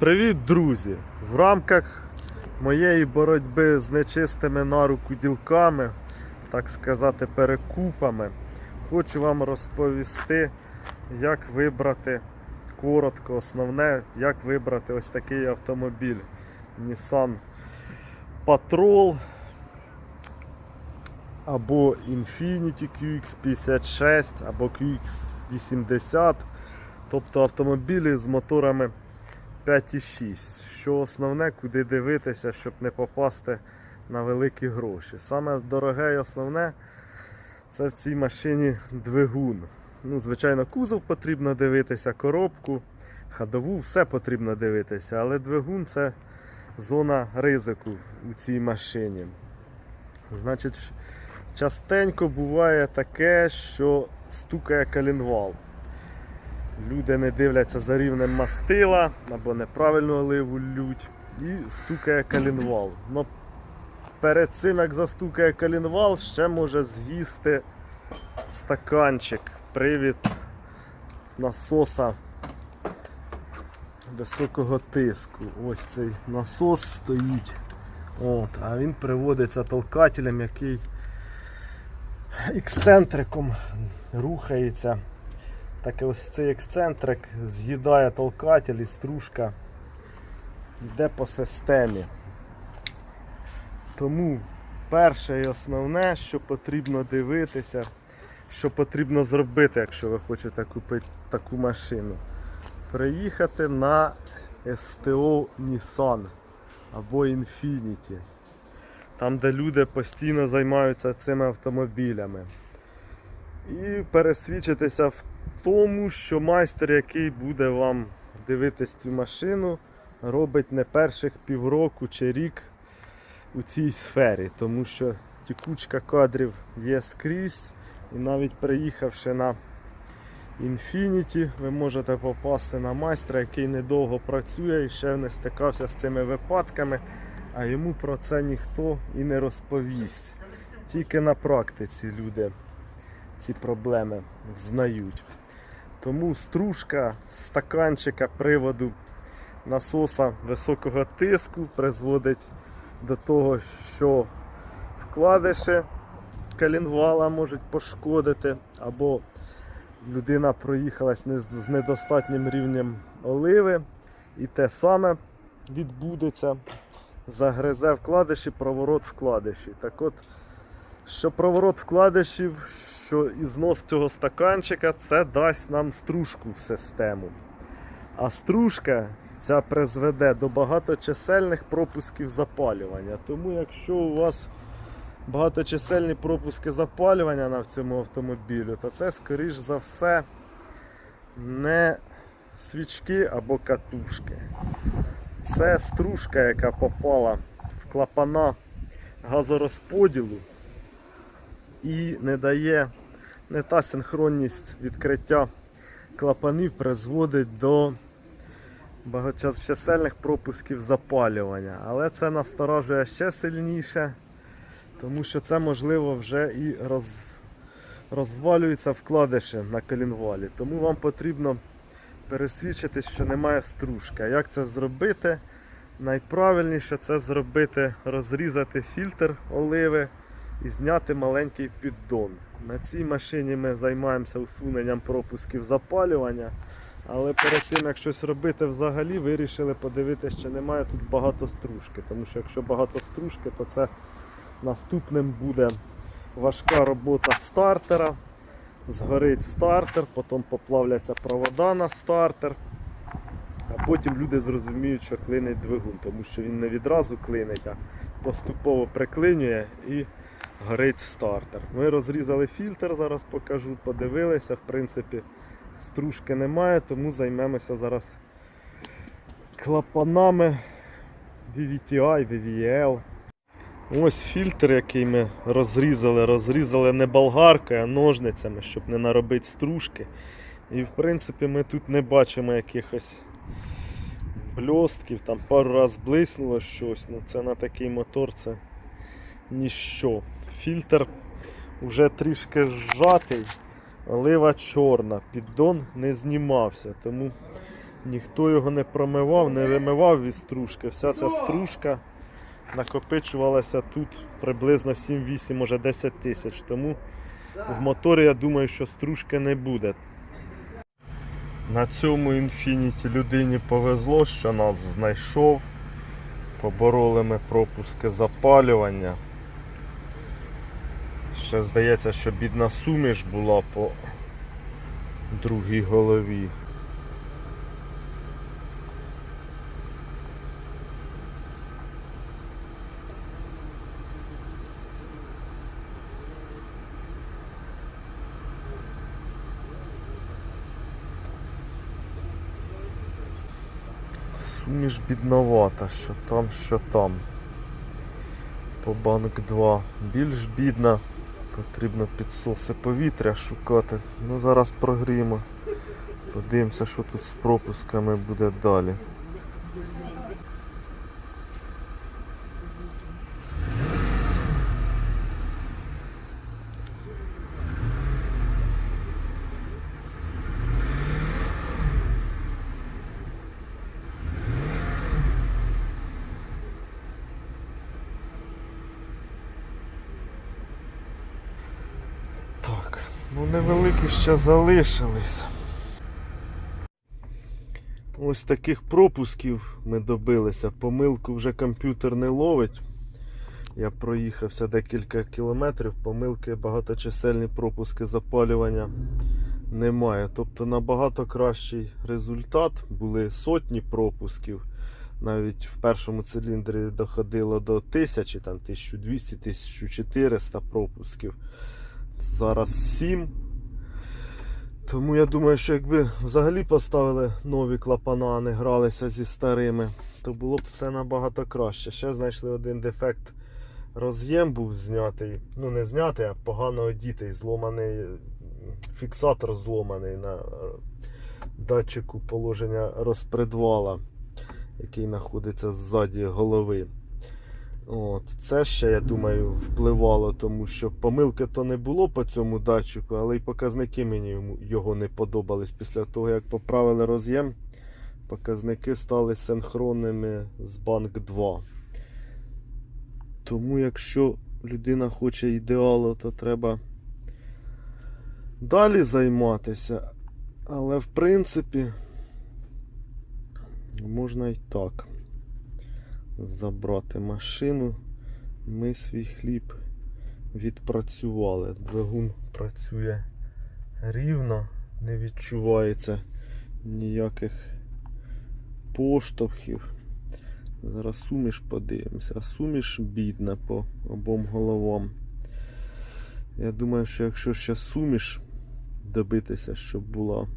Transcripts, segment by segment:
Привіт, друзі! В рамках моєї боротьби з нечистими на руку ділками, так сказати, перекупами, хочу вам розповісти, як вибрати коротко, основне, як вибрати ось такий автомобіль Nissan Patrol або Infiniti QX56 або QX80, тобто автомобілі з моторами 5,6. Що основне, куди дивитися, щоб не попасти на великі гроші. Саме дороге і основне це в цій машині двигун. Ну, Звичайно, кузов потрібно дивитися, коробку, ходову, все потрібно дивитися, але двигун це зона ризику у цій машині. Значить, частенько буває таке, що стукає калінвал. Люди не дивляться за рівнем мастила або неправильну оливу лють і стукає калінвал. Но перед цим як застукає калінвал, ще може з'їсти стаканчик, привід насоса високого тиску. Ось цей насос стоїть. От, а він приводиться толкателем, який ексцентриком рухається. Так ось цей ексцентрик з'їдає толкатель і стружка йде по системі. Тому перше і основне, що потрібно дивитися, що потрібно зробити, якщо ви хочете купити таку машину. Приїхати на STO Nissan або Infiniti. Там, де люди постійно займаються цими автомобілями. І пересвідчитися в тому, що майстер, який буде вам дивитись цю машину, робить не перших півроку чи рік у цій сфері, тому що тікучка кадрів є скрізь, і навіть приїхавши на Infinity, ви можете попасти на майстра, який недовго працює і ще не стикався з цими випадками, а йому про це ніхто і не розповість. Тільки на практиці люди ці проблеми взнають. Тому стружка стаканчика приводу насоса високого тиску призводить до того, що вкладиші калінвала можуть пошкодити, або людина проїхалась з недостатнім рівнем оливи, і те саме відбудеться. Загризе вкладиші, проворот вкладиші. Так от, що проворот вкладишів, що і знос цього стаканчика, це дасть нам стружку в систему. А стружка ця призведе до багаточисельних пропусків запалювання. Тому якщо у вас багаточисельні пропуски запалювання на цьому автомобілю, то це, скоріш за все, не свічки або катушки. Це стружка, яка попала в клапана газорозподілу і не дає не та синхронність відкриття клапанів призводить до багаточисельних пропусків запалювання. Але це насторажує ще сильніше, тому що це можливо вже і роз, розвалюється вкладиші на колінвалі. Тому вам потрібно пересвідчитись, що немає стружки. Як це зробити? Найправильніше це зробити, розрізати фільтр оливи і зняти маленький піддон. На цій машині ми займаємося усуненням пропусків запалювання. Але перед тим, як щось робити взагалі, вирішили подивитися, чи немає тут багато стружки. Тому що якщо багато стружки, то це наступним буде важка робота стартера. Згорить стартер, потім поплавляться провода на стартер. А потім люди зрозуміють, що клинить двигун, тому що він не відразу клинить, а поступово приклинює і горить стартер. Ми розрізали фільтр, зараз покажу, подивилися, в принципі, стружки немає, тому займемося зараз клапанами VVTI, VVL. Ось фільтр, який ми розрізали. Розрізали не болгаркою, а ножницями, щоб не наробити стружки. І в принципі ми тут не бачимо якихось бльостків, там пару раз блиснуло щось, ну це на такий мотор це ніщо. Фільтр вже трішки зжатий, олива чорна, піддон не знімався, тому Ніхто його не промивав, не вимивав від стружки. Вся ця стружка накопичувалася тут приблизно 7-8, може 10 тисяч. Тому в моторі я думаю, що стружки не буде. На цьому інфініті людині повезло, що нас знайшов. Побороли ми пропуски запалювання. Ще здається, що бідна суміш була по другій голові. Суміш бідновата, що там, що там. По банк 2. Більш бідна. Потрібно підсоси повітря шукати. Ну зараз прогріємо. Подивимося, що тут з пропусками буде далі. Так, ну невеликі ще залишились. Ось таких пропусків ми добилися. Помилку вже комп'ютер не ловить. Я проїхався декілька кілометрів, помилки, багаточисельні пропуски запалювання немає. Тобто набагато кращий результат. Були сотні пропусків. Навіть в першому циліндрі доходило до 1000, там 1200, 1400 пропусків. Зараз 7. Тому я думаю, що якби взагалі поставили нові клапана, а не гралися зі старими, то було б все набагато краще. Ще знайшли один дефект. Роз'єм був знятий. Ну не знятий, а погано одітий, зломаний фіксатор зломаний на е, датчику положення розпредвала, який знаходиться ззаді голови. От. Це ще, я думаю, впливало, тому що помилки то не було по цьому датчику, але й показники мені його не подобались. Після того, як поправили роз'єм, показники стали синхронними з банк 2. Тому, якщо людина хоче ідеалу, то треба далі займатися. Але в принципі можна і так забрати машину. Ми свій хліб відпрацювали. Двигун працює рівно, не відчувається ніяких поштовхів. Зараз суміш подивимося. А суміш бідна по обом головам. Я думаю, що якщо ще суміш добитися, щоб була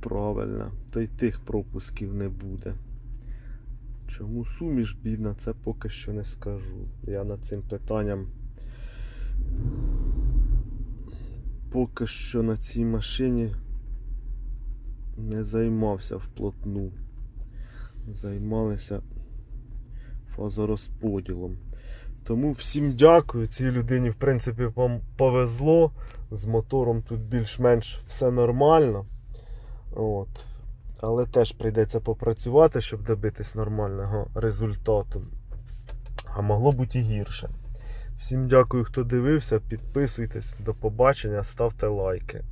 правильна, то й тих пропусків не буде. Чому суміш бідна, це поки що не скажу. Я над цим питанням поки що на цій машині не займався вплотну. Займалися фазорозподілом. Тому всім дякую. Цій людині, в принципі, пом- повезло. З мотором тут більш-менш все нормально. От. Але теж прийдеться попрацювати, щоб добитись нормального результату. А могло бути і гірше. Всім дякую, хто дивився. Підписуйтесь. До побачення, ставте лайки.